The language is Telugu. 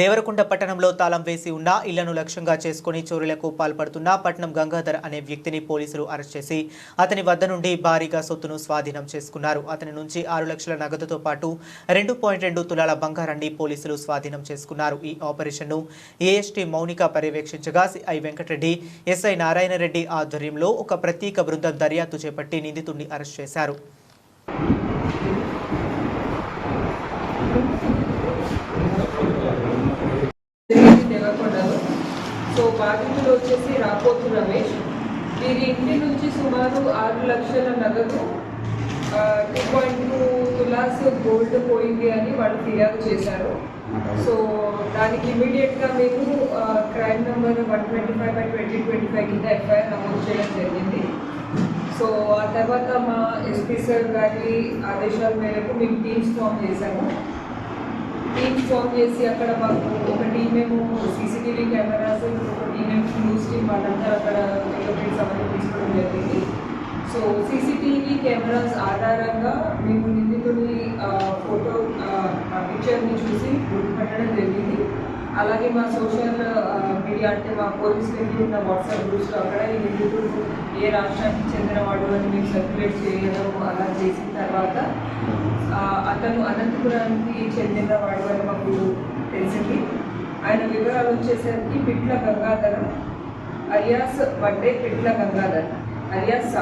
దేవరకొండ పట్టణంలో తాళం వేసి ఉన్న ఇళ్ళను లక్ష్యంగా చేసుకుని చోరీలకు పాల్పడుతున్న పట్నం గంగాధర్ అనే వ్యక్తిని పోలీసులు అరెస్ట్ చేసి అతని వద్ద నుండి భారీగా సొత్తును స్వాధీనం చేసుకున్నారు. అతని నుంచి ఆరు లక్షల నగదుతో పాటు రెండు పాయింట్ రెండు తులాల బంగారాన్ని పోలీసులు స్వాధీనం చేసుకున్నారు. ఈ ఆపరేషన్ను ఏఎస్టీ మౌనిక పర్యవేక్షించగా సిఐ వెంకటరెడ్డి ఎస్ఐ నారాయణరెడ్డి ఆధ్వర్యంలో ఒక ప్రత్యేక బృందం దర్యాప్తు చేపట్టి నిందితుడిని అరెస్ట్ చేశారు జరిగింది దేవరకొండలో సో బాధితులు వచ్చేసి రాపోతు రమేష్. వీరి ఇంటి నుంచి సుమారు ఆరు లక్షల నగదు two point two tolas gold పోయింది అని వాళ్ళు ఫిర్యాదు చేశారు. సో దానికి ఇమీడియట్గా మేము crime number one twenty five by twenty twenty five కింద ఎఫ్ఐఆర్ నమోదు చేయడం జరిగింది. సో ఆ తర్వాత మా ఎస్పీ సార్ గారి ఆదేశాల మేరకు మేము టీమ్స్ ఫామ్ చేశాము. టీమ్స్ ఫామ్ చేసి అక్కడ మాకు ఒక టీం మేము CCTV cameras event news team వాళ్ళంతా అక్కడ ఫింగర్ప్రింట్స్ అవన్నీ తీసుకోవడం జరిగింది. సో సీసీటీవీ కెమెరాస్ ఆధారంగా మేము నిందితుడి ఫోటో పిక్చర్ని చూసి గుర్తుపట్టడం జరిగింది. అలాగే మా సోషల్ మీడియా అంటే మా పోలీసులకి ఉన్న వాట్సాప్ గ్రూప్స్లో అక్కడ ఈ నిందితుడు ఏ రాష్ట్రానికి చెందినవాడు అని మేము సర్క్యులేట్ చేయడం అలా చేసిన తర్వాత అతను అనంతపురానికి చెందినవాడు అని ఆయన వివరాలు వచ్చేసరికి పిట్ల గంగాధరం అలియాస్ వడ్డే పిట్ల గంగాధర్ అలియాస్